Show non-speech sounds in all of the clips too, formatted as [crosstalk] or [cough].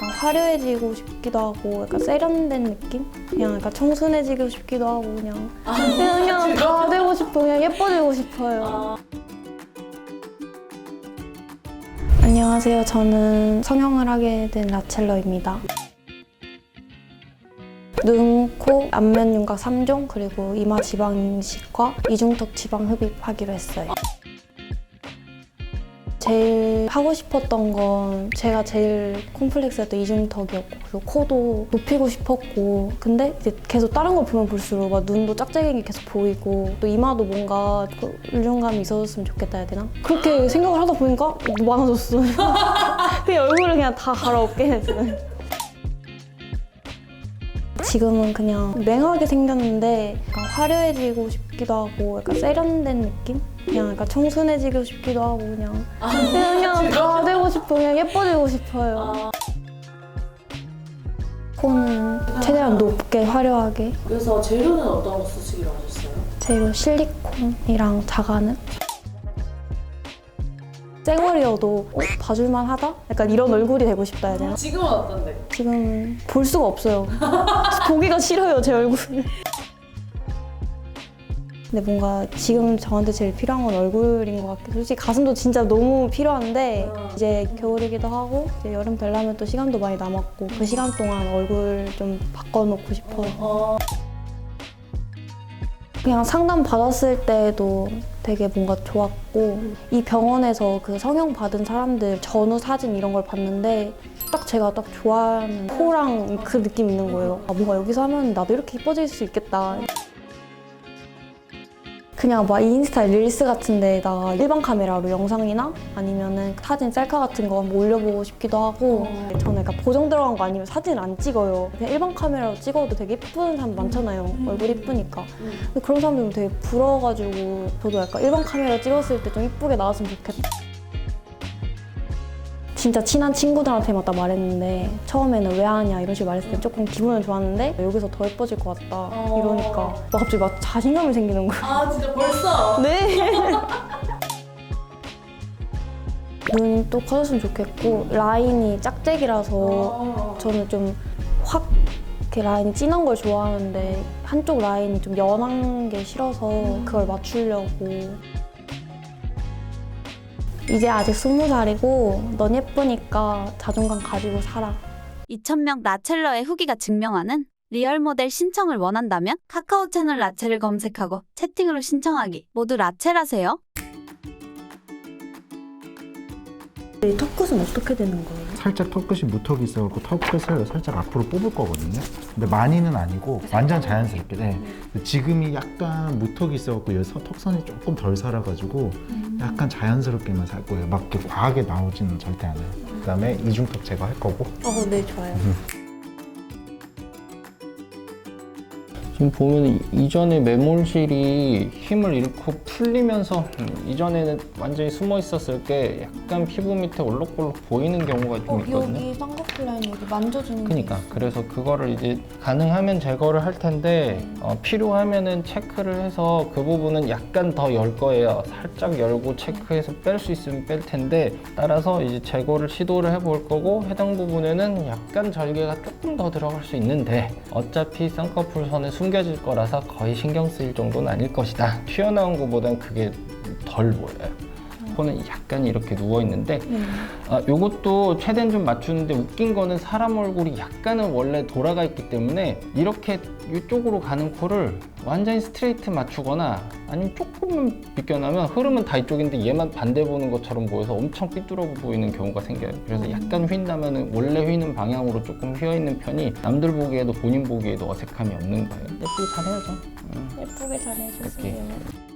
약간 화려해지고 싶기도 하고 약간 세련된 느낌? 그냥 약간 청순해지고 싶기도 하고 그냥 그냥 다 되고 싶어 그냥 예뻐지고 싶어요. 안녕하세요. 저는 성형을 하게 된 라첼러입니다. 눈, 코, 안면 윤곽 3종 그리고 이마 지방 이식과 이중턱 지방 흡입하기로 했어요. 제일 하고 싶었던 건 제가 제일 콤플렉스였던 이중턱이었고 그리고 코도 높이고 싶었고 근데 이제 계속 다른 거 보면 볼수록 막 눈도 짝짝이는 게 계속 보이고 또 이마도 뭔가 그 울중감이 있어졌으면 좋겠다 해야 되나? 그렇게 생각을 하다 보니까 많아졌어. [laughs] 그냥 얼굴을 그냥 다 갈아엎게 했어요. 지금은 그냥 맹하게 생겼는데 약간 화려해지고 싶기도 하고 약간 세련된 느낌? 그냥 약간 청순해지고 싶기도 하고 그냥 그냥 [laughs] 다 되고 싶어. 그냥 예뻐지고 싶어요. 코는 최대한 높게 화려하게. 그래서 재료는 어떤 거 쓰시기로 하셨어요? 재료 실리콘이랑 자가는 쌩얼이어도 어, 봐줄만 하다? 약간 이런 얼굴이 되고 싶다 해야 되나? 지금은 어떤데? 지금 볼 수가 없어요. [laughs] 보기가 싫어요, 제 얼굴. 근데 뭔가 지금 저한테 제일 필요한 건 얼굴인 것 같아요. 솔직히 가슴도 진짜 너무 필요한데 이제 겨울이기도 하고 이제 여름 되려면 또 시간도 많이 남았고 그 시간 동안 얼굴 좀 바꿔놓고 싶어요. 어, 그냥 상담 받았을 때도 되게 뭔가 좋았고 이 병원에서 그 성형 받은 사람들 전후 사진 이런 걸 봤는데 딱 제가 딱 좋아하는 코랑 그 느낌 있는 거예요. 아, 뭔가 여기서 하면 나도 이렇게 예뻐질 수 있겠다. 그냥 막 인스타 릴스 같은 데다가 일반 카메라로 영상이나 아니면은 사진 셀카 같은 거 한번 올려보고 싶기도 하고 저는 약간 보정 들어간 거 아니면 사진을 안 찍어요. 그냥 일반 카메라로 찍어도 되게 예쁜 사람 많잖아요. 얼굴 예쁘니까. 근데 그런 사람들 보면 되게 부러워가지고 저도 약간 일반 카메라 찍었을 때 좀 이쁘게 나왔으면 좋겠다. 진짜 친한 친구들한테만 딱 말했는데 처음에는 왜 하냐 이런 식으로 말했을 때 조금 기분은 좋았는데 여기서 더 예뻐질 것 같다 어. 이러니까 막 갑자기 막 자신감이 생기는 거예요. 아 진짜 벌써? [laughs] 네. [laughs] 눈또 커졌으면 좋겠고 라인이 짝짝이라서 어. 저는 좀확 이렇게 라인이 진한 걸 좋아하는데 한쪽 라인이 좀 연한 게 싫어서 그걸 맞추려고 이제 아직 스무 살이고 넌 예쁘니까 자존감 가지고 살아 2,000명 라첼러의 후기가 증명하는 리얼 모델 신청을 원한다면 카카오 채널 라첼을 검색하고 채팅으로 신청하기. 모두 라첼하세요. 이 턱끝은 어떻게 되는 거예요? 살짝 턱끝이 무턱이 있어갖고 턱끝을 살짝 앞으로 뽑을 거거든요. 근데 많이는 아니고 완전 자연스럽게. 네. 근데 지금이 약간 무턱이 있어갖고 여기 서- 턱선이 조금 덜 살아가지고 약간 자연스럽게만 살 거예요. 막 이렇게 과하게 나오지는 절대 않아요. 그다음에 이중턱 제거할 거고. 어, 네 좋아요 [laughs] 지금 보면 이- 이전에 매몰실이 힘을 잃고 풀리면서 음, 이전에는 완전히 숨어 있었을 게 약간 피부 밑에 올록볼록 보이는 경우가 좀 있거든요. 쌍꺼풀 라인 여기 만져주는 그러니까 그래서 그거를 이제 가능하면 제거를 할 텐데 어, 필요하면은 체크를 해서 그 부분은 약간 더 열 거예요. 살짝 열고 체크해서 뺄 수 있으면 뺄 텐데 따라서 이제 제거를 시도를 해볼 거고 해당 부분에는 약간 절개가 조금 더 들어갈 수 있는데 어차피 쌍꺼풀 선에 숨 겨질 거라서 거의 신경 쓰일 정도는 아닐 것이다. 튀어나온 것보단 그게 덜 보여요. 코는 약간 이렇게 누워 있는데 아, 요것도 최대한 좀 맞추는데 웃긴 거는 사람 얼굴이 약간은 원래 돌아가 있기 때문에 이렇게 이쪽으로 가는 코를 완전히 스트레이트 맞추거나 아니면 조금만 비껴나면 흐름은 다 이쪽인데 얘만 반대 보는 것처럼 보여서 엄청 삐뚤어 보이는 경우가 생겨요. 그래서 약간 휜다면 원래 휘는 방향으로 조금 휘어 있는 편이 남들 보기에도 본인 보기에도 어색함이 없는 거예요. 예쁘게 잘해야죠. 음. 예쁘게 잘 해주세요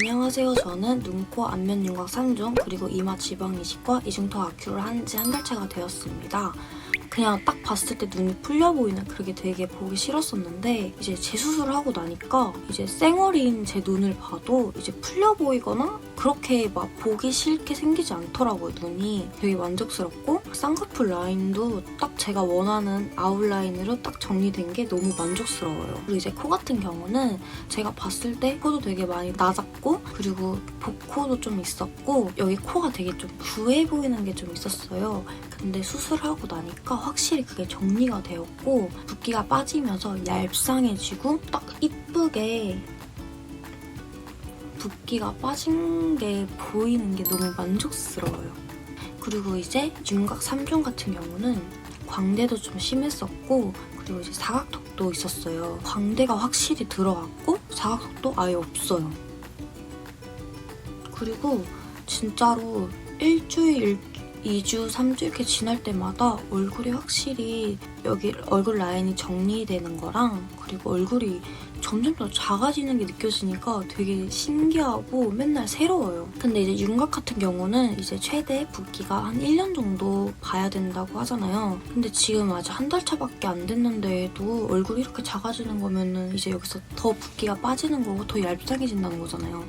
안녕하세요. 저는 눈, 코, 안면 윤곽 3종 그리고 이마 지방 이식과 이중턱 아큐를 한 지 한 달째가 되었습니다. 그냥 딱 봤을 때 눈이 풀려 보이는 그게 되게 보기 싫었었는데 이제 재수술을 하고 나니까 이제 쌩얼인 제 눈을 봐도 이제 풀려 보이거나 그렇게 막 보기 싫게 생기지 않더라고요 눈이. 되게 만족스럽고 쌍꺼풀 라인도 딱 제가 원하는 아웃라인으로 딱 정리된 게 너무 만족스러워요. 그리고 이제 코 같은 경우는 제가 봤을 때 코도 되게 많이 낮았고 그리고 복코도 좀 있었고 여기 코가 되게 좀 부해 보이는 게 좀 있었어요 근데 수술하고 나니까 확실히 그게 정리가 되었고 붓기가 빠지면서 얇상해지고 딱 이쁘게 붓기가 빠진 게 보이는 게 너무 만족스러워요. 그리고 이제 윤곽 3종 같은 경우는 광대도 좀 심했었고 그리고 이제 사각턱도 있었어요. 광대가 확실히 들어갔고 사각턱도 아예 없어요. 그리고 진짜로 일주일, 2주, 3주 이렇게 지날 때마다 얼굴이 확실히 여기 얼굴 라인이 정리되는 거랑 그리고 얼굴이 점점 더 작아지는 게 느껴지니까 되게 신기하고 맨날 새로워요. 근데 이제 윤곽 같은 경우는 이제 최대 붓기가 한 1년 정도 봐야 된다고 하잖아요. 근데 지금 아직 한 달 차밖에 안 됐는데도 얼굴이 이렇게 작아지는 거면은 이제 여기서 더 붓기가 빠지는 거고 더 얇상해진다는 거잖아요.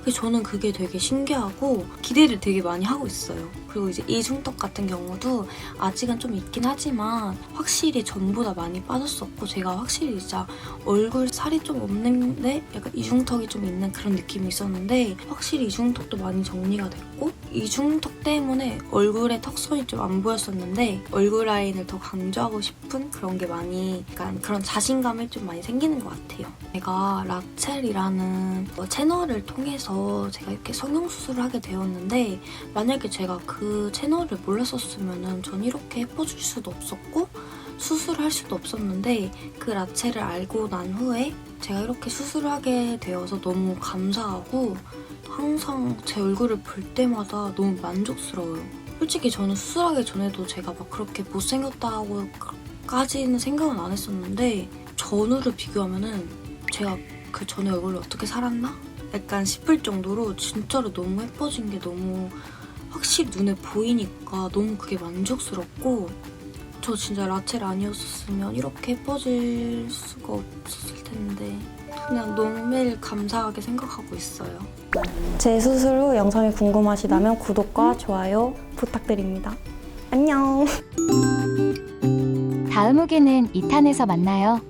그래서 저는 그게 되게 신기하고 기대를 되게 많이 하고 있어요. 그리고 이제 이중턱 같은 경우도 아직은 좀 있긴 하지만 확실히 전보다 많이 빠졌었고 제가 확실히 진짜 얼굴 살이 좀 없는데 약간 이중턱이 좀 있는 그런 느낌이 있었는데 확실히 이중턱도 많이 정리가 됐고 이중턱 때문에 얼굴에 턱선이 좀 안 보였었는데 얼굴 라인을 더 강조하고 싶은 그런 게 많이 약간 그런 자신감이 좀 많이 생기는 것 같아요. 제가 라첼이라는 뭐 채널을 통해서 제가 이렇게 성형수술을 하게 되었는데 만약에 제가 그 채널을 몰랐었으면 전 이렇게 예뻐질 수도 없었고 수술을 할 수도 없었는데 그 라체를 알고 난 후에 제가 이렇게 수술을 하게 되어서 너무 감사하고 항상 제 얼굴을 볼 때마다 너무 만족스러워요. 솔직히 저는 수술하기 전에도 제가 막 그렇게 못생겼다고까지는 생각은 안 했었는데 전후를 비교하면은 제가 그 전에 얼굴을 어떻게 살았나? 약간 싶을 정도로 진짜로 너무 예뻐진 게 너무 확실히 눈에 보이니까 너무 그게 만족스럽고 저 진짜 라첼 아니었으면 이렇게 예뻐질 수가 없었을 텐데 그냥 너무 매일 감사하게 생각하고 있어요. 제 수술 후 영상이 궁금하시다면 구독과 좋아요 부탁드립니다. 안녕. 다음 후기는 2탄에서 만나요.